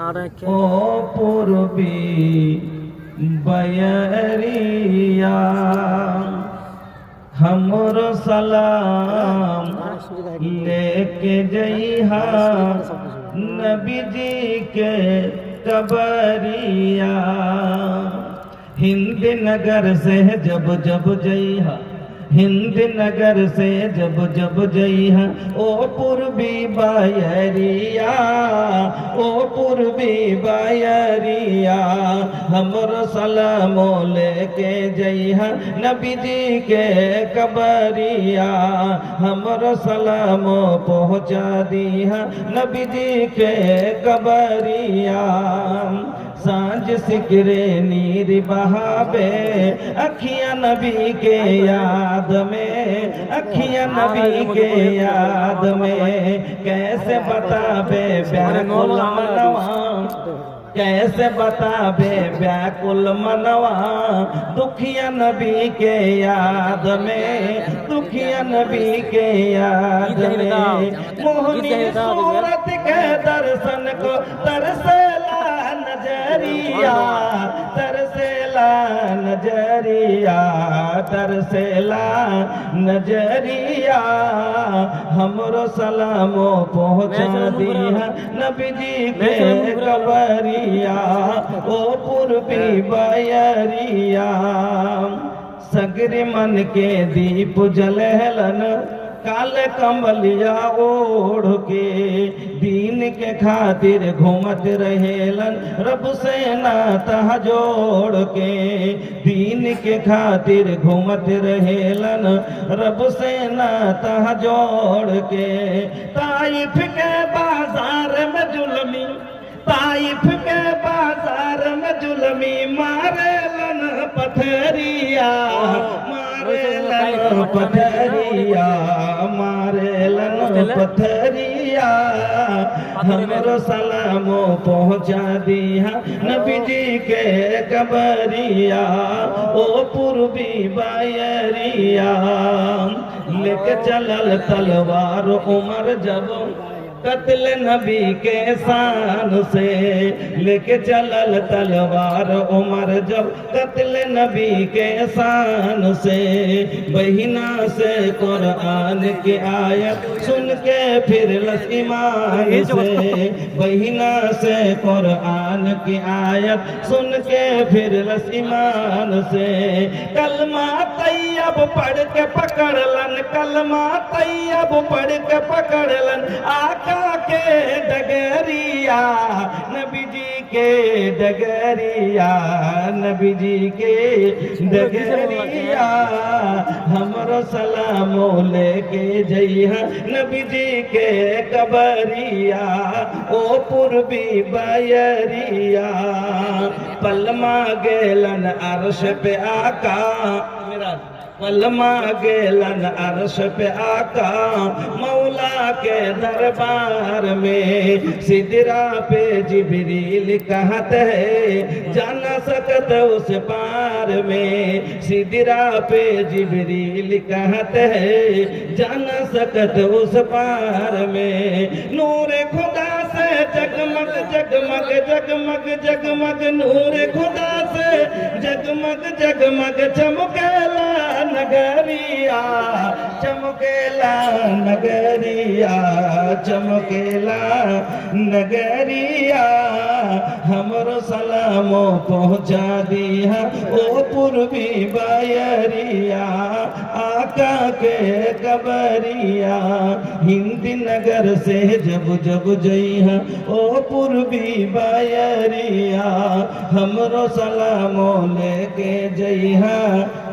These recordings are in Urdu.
پوربی بیریا ہمر سلام لے کے جیہا نبی جی کے ٹبریا ہند نگر سے جب جب جیہا ہند نگر سے جب جب جئی ہاں او پوربی بایریا، او پوربی بایریا، ہم سلامو لے کے جئی ہاں نبی جی کے قبریا، ہم سلامو پہنچا دی ہاں نبی جی کے قبریا۔ سانج سکرے نیر بہابے اکھیاں نبی کے یاد میں اکھیاں نبی کے یاد میں۔ کیسے بتا بے بیر کل منوان؟ کیسے بتا بے بیکل منوا دکھیا نبی کے یاد میں دکھیا نبی کے یاد میں۔ موہنی صورت کے درسن کو ترسے در سیلا نجریا ہمرو سلاموں پہنچا دیا نبی جی کے قبریا او پوربی بیریا سگری من کے دیپ جلہلن کال کمبلیا اوڑ کے دین کے خاطر گھومت رہے لن رب سے ناتا جوڑ کے دین کے خاطر گھومت رہے لن رب سے ناتا جوڑ کے طائف کے بازار میں جلمی طائف کے بازار میں جلمی مارے لن پتھریا مارے لن پتھریا ہمر سلام پہنچا دیا نبی جی کے کبریا وہ پوربی بائریا لے کے تلوار امر جب قتل نبی کے سان سے لے کے چلل تلوار عمر جب قتل نبی کے سان سے بہنا سے قرآن کی آیت سن کے پھر لس ایمان سے بہنا سے قرآن کی آیت سن کے پھر لس ایمان سے کلمہ طیب پڑھ کے پکڑ لن کلمہ طیب پڑھ کے پکڑ لن آقا کے ڈگریا نبی جی کے ڈگریا ہمرو سلام لے کے جئی ہاں نبی جی کے قبریا۔ او پوربی بیریا پل ماں گیلن عرش پہ آقا۔ میرا کلمہ لن عرش پہ آقا، مولا کے دربار میں سدرا پہ جبریل کہت ہے جانا سکت اس پار میں سدرا پہ جبریل کہت ہے جانا سکت اس پار میں نور خدا سے جگمگ جگمگ جگمگ جگمگ، نور خدا سے جگمگ جگمگ، چمکے نگریا چمکیلا نگریا چمکیلا نگریا ہمر سلامو پہنچا دیا او پوروی بائریا آقا کے قبریا ہندی نگر سے جب جب جئی ہاں او پوروی بایریا ہمرو سلامو لے کے جئی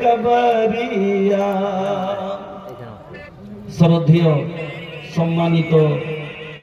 কবরিয়া শ্রদ্ধেয় সম্মানিত